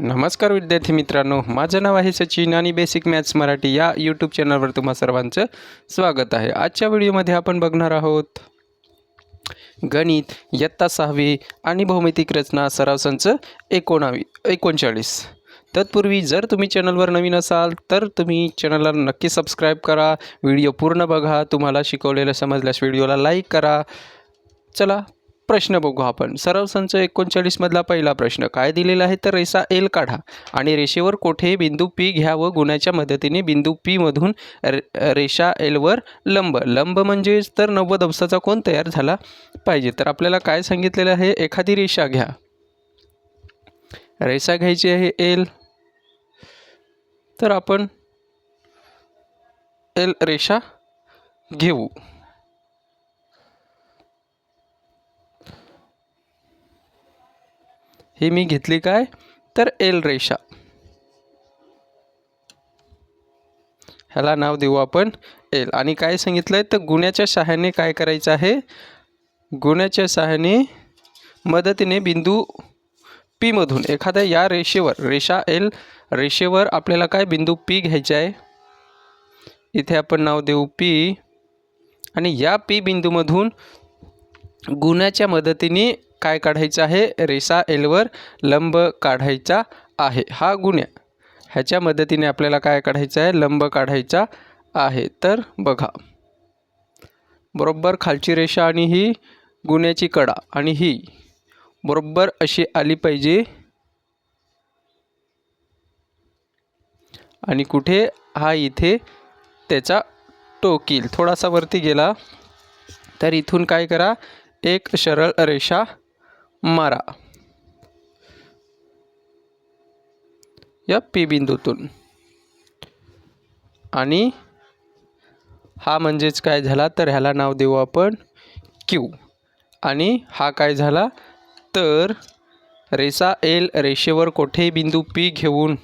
नमस्कार विद्यार्थी मित्रांनो माझं नाव आहे सचिन आणि बेसिक मॅथ्स मराठी या यूट्यूब चॅनलवर तुम्हा सर्वांचं स्वागत आहे. आजच्या व्हिडिओमध्ये आपण बघणार आहोत गणित इयत्ता सहावी आणि भौमितिक रचना सराव संच एकोणावी एकोणचाळीस. तत्पूर्वी जर तुम्ही चॅनलवर नवीन असाल तर तुम्ही चॅनलला नक्की सबस्क्राईब करा व्हिडिओ पूर्ण बघा तुम्हाला शिकवलेलं समजल्यास व्हिडिओला लाईक करा. चला प्रश्न बघू आपण. सराव संच एकोणचाळीसमधला पहिला प्रश्न. काय दिलेला आहे? तर रेसा एल काढा. आणि रेषेवर कोठे बिंदू पी घ्या व गुणाच्या मदतीने बिंदू पीमधून रे रेषा एलवर लंब. लंब म्हणजेच तर नव्वद अंशाचा कोण तयार झाला पाहिजे. तर आपल्याला काय सांगितलेलं आहे? एखादी रेषा घ्या. रेषा घ्यायची आहे एल तर आपण एल रेषा घेऊ. ही मी घेतली काय? तर एल रेषा. ह्याला नाव देऊ आपण एल. आणि काय सांगितलं आहे तर गुन्ह्याच्या सहाय्याने काय करायचं आहे? गुन्ह्याच्या सहाय्याने मदतीने बिंदू पीमधून एखाद्या या रेषेवर रेषा एल रेषेवर आपल्याला काय बिंदू पी घ्यायचे आहे? इथे आपण नाव देऊ पी आणि या पी बिंदूमधून गुन्ह्याच्या मदतीने काय काढायचं आहे? रेषा एलवर लंब काढायचा आहे. हा गुन्ह्या. ह्याच्या मदतीने आपल्याला काय काढायचं आहे? लंब काढायचा आहे. तर बघा. बरोबर खालची रेषा आणि ही गुन्ह्याची कडा आणि ही. बरोबर अशी आली पाहिजे. आणि कुठे? हा इथे. त्याचा टोकील. थोडासा वरती गेला. तर इथून काय करा? एक सरळ रेषा मारा. या पी बिंदूतून. आणि हा म्हणजेच काय झाला? तर ह्याला नाव देऊ आपण क्यू आणि हा काय झाला? तर रेसा एल रेषेवर कोठेही बिंदू पी घेऊन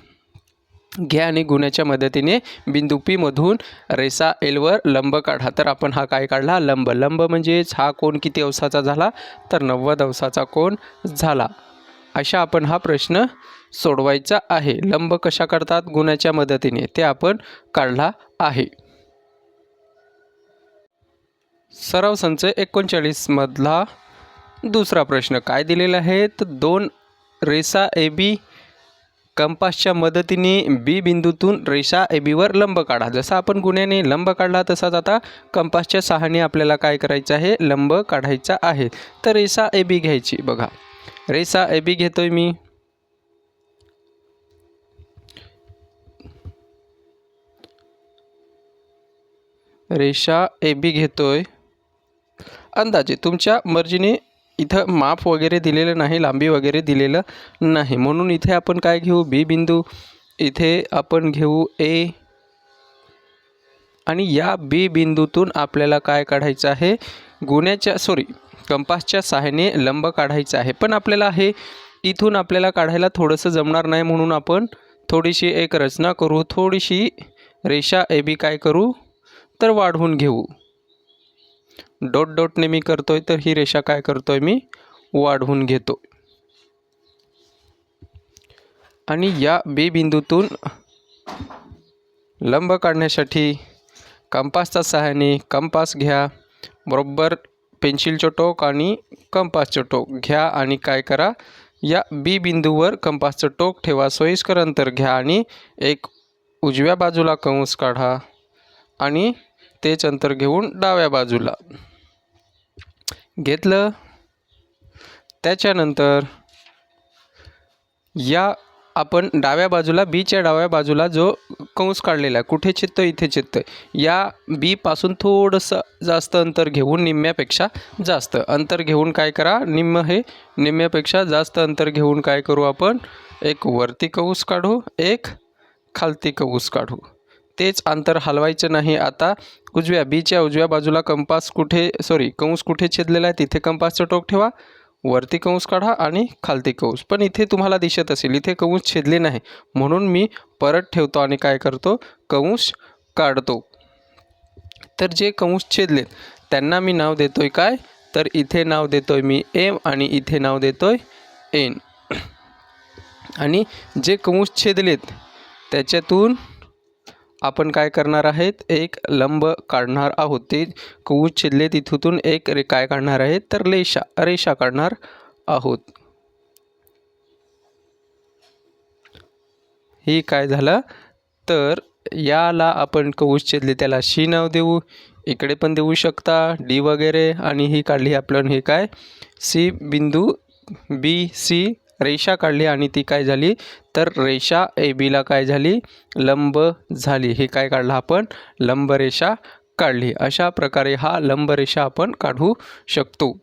घ्या आणि गुन्ह्याच्या मदतीने बिंदू पीमधून रेसा एलवर लंब काढा. तर आपण हा काय काढला? लंब. लंब म्हणजेच हा कोण किती अंशाचा झाला? तर नव्वद अंशाचा कोण झाला? अशा आपण हा प्रश्न सोडवायचा आहे. लंब कशा करतात गुन्ह्याच्या मदतीने. ते आपण काढला आहे. सराव संच एकोणचाळीसमधला दुसरा प्रश्न. काय दिलेला आहे तर दोन रेसा ए बी कंपासच्या मदतीने बी बिंदूतून रेषा ए बीवर लंब काढा. जसा आपण गुन्ह्याने लंब काढला तसाच आता कंपासच्या सहाने आपल्याला काय करायचं आहे? लंब काढायचा आहे. तर रेषा ए बी घ्यायची बघा. रेषा ए बी घेतोय मी. रेषा ए बी घेतोय. अंदाजे तुमच्या मर्जीने इथं माप वगैरे दिलेलं नाही लांबी वगैरे दिलेलं नाही. म्हणून इथे आपण काय घेऊ? बी बिंदू. इथे आपण घेऊ ए. आणि या बी बिंदूतून आपल्याला काय काढायचं आहे? गुन्ह्याच्या सॉरी कंपासच्या सहाय्याने लंब काढायचं आहे. पण आपल्याला हे इथून आपल्याला काढायला थोडंसं जमणार नाही म्हणून आपण थोडीशी एक रचना करू. थोडीशी रेषा ए बी काय करू? तर वाढवून घेऊ. डॉट डॉटने मी करतोय तर ही रेषा काय करतोय मी? वाढवून घेतो आणि या बी बिंदूतून लंब काढण्यासाठी कंपासच्या सहाय्याने कंपास घ्या. बरोबर पेन्सिलचं टोक आणि कंपासचं टोक घ्या आणि काय करा? या बी बिंदूवर कंपासचं टोक ठेवा सोयीस्कर अंतर घ्या आणि एक उजव्या बाजूला कंस काढा आणि तेच अंतर घेऊन डाव्या बाजूला. घेतलं. त्याच्यानंतर या आपण डाव्या बाजूला बीच्या डाव्या बाजूला जो कंस काढलेला आहे कुठे चित्त इथे चित्त या बीपासून थोडंसं जास्त अंतर घेऊन निम्म्यापेक्षा जास्त. अंतर घेऊन काय करा? निम्म हे निम्म्यापेक्षा जास्त अंतर घेऊन काय करू आपण? एक वरती कंस काढू एक खालती कंस काढू. तेच अंतर हलवायचं नाही. आता उजव्या बीच्या उजव्या बाजूला कंपास कुठे सॉरी कंस कुठे छेदलेला आहे तिथे कंपासचं टोक ठेवा. वरती कंस काढा आणि खालती कंस. पण इथे तुम्हाला दिसत असेल इथे कंस छेदले नाही. म्हणून मी परत ठेवतो आणि काय करतो? कंस काढतो. तर जे कंस छेदलेत त्यांना मी नाव देतोय काय? तर इथे नाव देतोय मी एम आणि इथे नाव देतोय एन. आणि जे कंस छेदलेत त्याच्यातून आपण काय करणार आहेत? एक लंब काढणार आहोत. ते कऊ छिल्ले तिथून एक रे काय काढणार आहेत? तर रेषा रेषा काढणार आहोत. ही काय झालं? तर याला आपण कौश छेदले त्याला शी नाव देऊ. इकडे पण देऊ शकता. डी वगैरे आणि ही काढली आपण हे काय? सी बिंदू बी सी रेषा काढली आणि ती काय झाली? तर रेषा ए बीला काय झाली? लंब झाली. हे काय काढलं आपण? लंबरेषा काढली. अशा प्रकारे हा लंबरेषा आपण काढू शकतो.